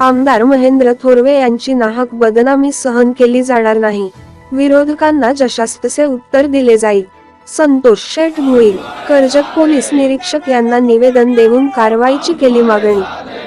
आमदार महेंद्र थोरवे यांची नाहक बदनामी सहन केली जाणार नाही. विरोधकांना जशास तसे उत्तर दिले जाईल. संतोष शेठ भोईर कर्जत पोलीस निरीक्षक यांना निवेदन देऊन कारवाईची केली मागणी.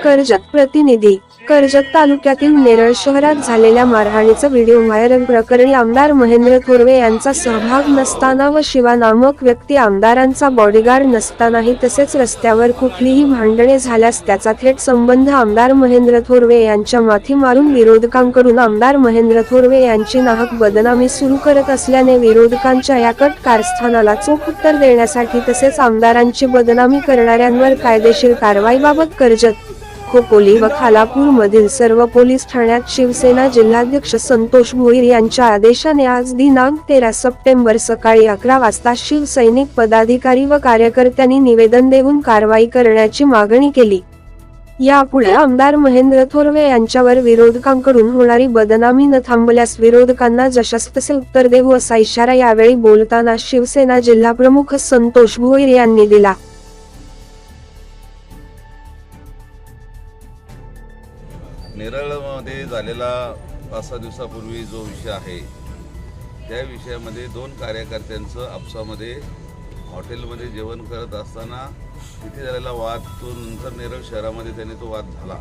कर्जत प्रतिनिधी कर्जत तालुक्यातील नेरळ शहरात झालेल्या मारहाणीचा व्हिडिओ व्हायरल प्रकरणी आमदार महेंद्र थोरवे यांचा सहभाग नसताना व शिवा नामक व्यक्ती आमदारांचा बॉडीगार्ड नसतानाही तसेच रस्त्यावर कुठलीही भांडणे झाल्यास त्याचा थेट संबंध आमदार महेंद्र थोरवे यांच्या माथी मारून विरोधकांकडून आमदार महेंद्र थोरवे यांची नाहक बदनामी सुरू करत असल्याने विरोधकांच्या या कट कारस्थानाला चोख उत्तर देण्यासाठी तसेच आमदारांची बदनामी करणाऱ्यांवर कायदेशीर कारवाईबाबत कर्जत खोपोली व खालापूर मधील सर्व पोलीस ठाण्यात शिवसेना जिल्हाध्यक्ष संतोष भोईर यांच्या आदेशाने आज दिनांक तेरा सप्टेंबर सकाळी अकरा वाजता शिवसैनिक पदाधिकारी व कार्यकर्त्यांनी निवेदन देऊन कारवाई करण्याची मागणी केली. यापुढे आमदार महेंद्र थोरवे यांच्यावर विरोधकांकडून होणारी बदनामी न थांबल्यास विरोधकांना जशास तसे उत्तर देऊ असा इशारा यावेळी बोलताना शिवसेना जिल्हा प्रमुख संतोष भोईर यांनी दिला. नेरळमध्ये झालेला पाच सहा दिवसापूर्वी जो विषय आहे त्या विषयामध्ये दोन कार्यकर्त्यांचं आपसामध्ये हॉटेलमध्ये जेवण करत असताना तिथे झालेला वाद तो नंतर नेरळ शहरामध्ये त्यांनी तो वाद झाला.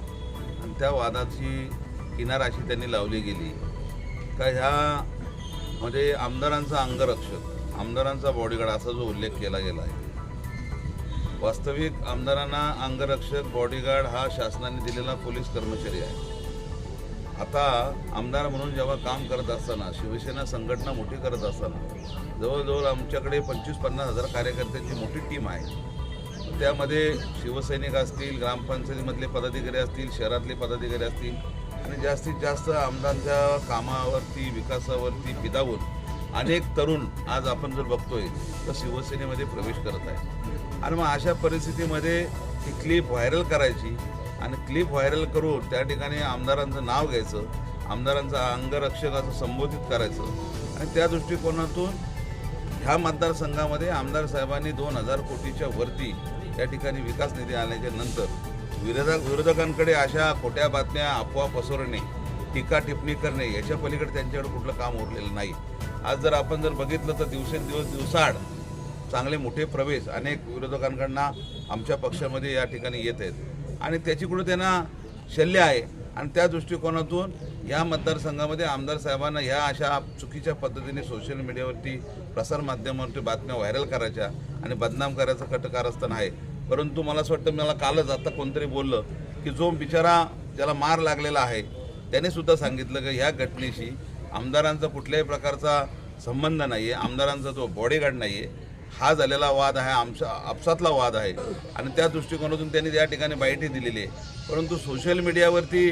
आणि त्या वादाची किनाराशी त्यांनी लावली गेली. का ह्यामध्ये म्हणजे आमदारांचा अंगरक्षक आमदारांचा बॉडीगार्ड असा जो उल्लेख केला गेला आहे. वास्तविक आमदारांना अंगरक्षक बॉडीगार्ड हा शासनाने दिलेला पोलीस कर्मचारी आहे. आता आमदार म्हणून जेव्हा काम करत असताना शिवसेना संघटना मोठी करत असताना जवळजवळ आमच्याकडे पंचवीस पन्नास हजार कार्यकर्त्यांची मोठी टीम आहे. त्यामध्ये शिवसैनिक असतील ग्रामपंचायतीमधले पदाधिकारी असतील शहरातले पदाधिकारी असतील आणि जास्तीत जास्त आमदारांच्या कामावरती विकासावरती बिदावून अनेक तरुण आज आपण जर बघतोय तर शिवसेनेमध्ये प्रवेश करत आहे आणि मग अशा परिस्थितीमध्ये ती क्लिप व्हायरल करायची आणि क्लिप व्हायरल करून त्या ठिकाणी आमदारांचं नाव घ्यायचं आमदारांचा अंगरक्षक असं संबोधित करायचं. आणि त्या दृष्टिकोनातून ह्या मतदारसंघामध्ये आमदार साहेबांनी दोन हजार कोटीच्या वरती त्या ठिकाणी विकास निधी आल्याच्यानंतर विरोधक विरोधकांकडे अशा खोट्या बातम्या अफवा पसरणे टीका टिप्पणी करणे याच्या पलीकडे त्यांच्याकडे कुठलं काम उरलेलं नाही. आज जर आपण जर बघितलं तर दिवसेंदिवस दिवसाआड चांगले मोठे प्रवेश अनेक विरोधकांकडनं आमच्या पक्षामध्ये या ठिकाणी येत आहेत. आणि त्याची कुठं त्यांना शल्य आहे. आणि त्या दृष्टिकोनातून या मतदारसंघामध्ये आमदार साहेबांना ह्या अशा चुकीच्या पद्धतीने सोशल मीडियावरती प्रसारमाध्यमावरती बातम्या व्हायरल करायच्या आणि बदनाम करायचं कटकारस्थान आहे. परंतु मला असं वाटतं मला कालच आता कोणतरी बोललं की जो बिचारा ज्याला मार लागलेला आहे त्याने सुद्धा सांगितलं की ह्या घटनेशी आमदारांचा कुठल्याही प्रकारचा संबंध नाही आहे आमदारांचा जो बॉडीगार्ड नाही आहे हा झालेला वाद आहे आमच्या आपसातला वाद आहे. आणि त्या दृष्टिकोनातून त्यांनी त्या ठिकाणी बाईटही दिलेली आहे. परंतु सोशल मीडियावरती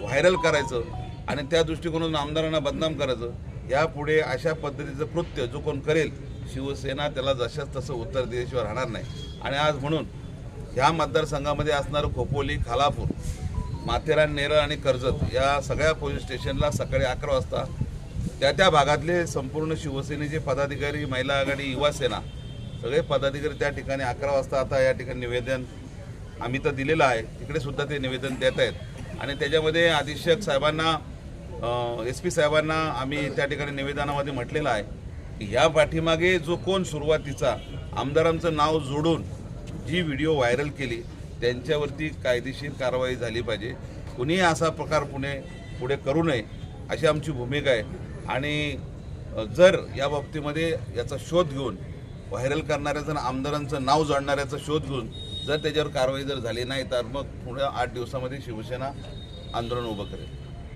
व्हायरल करायचं आणि त्या दृष्टिकोनातून आमदारांना बदनाम करायचं यापुढे अशा पद्धतीचं कृत्य जो कोण करेल शिवसेना त्याला जशाच तसं उत्तर दिल्याशिवाय राहणार नाही. आणि आज म्हणून ह्या मतदारसंघामध्ये असणारं खोपोली खालापूर माथेरान नेरळ आणि कर्जत या सगळ्या पोलीस स्टेशनला सकाळी अकरा वाजता त्या त्या भागातले संपूर्ण शिवसेनेचे पदाधिकारी महिला आघाडी युवा सेना सगळे पदाधिकारी त्या ठिकाणी अकरा वाजता आता या ठिकाणी निवेदन आम्ही तर दिलेलं आहे. तिकडे सुद्धा ते निवेदन देत आहेत. आणि त्याच्यामध्ये अधीक्षक साहेबांना एस पी साहेबांना आम्ही त्या ठिकाणी निवेदनामध्ये म्हटलेलं आहे की या पाठीमागे जो कोण सुरुवातीचा आमदारांचं नाव जोडून जी व्हिडिओ व्हायरल केली त्यांच्यावरती कायदेशीर कारवाई झाली पाहिजे. कुणीही असा प्रकार पुणे पुढे करू नये अशी आमची भूमिका आहे. आणि जर या बाबतीमध्ये याचा शोध घेऊन व्हायरल करणाऱ्याचं आणि आमदारांचं नाव जोडणाऱ्याचा शोध घेऊन जर त्याच्यावर कारवाई जर झाली नाही तर मग पुढे आठ दिवसामध्ये शिवसेना आंदोलन उभं करेल.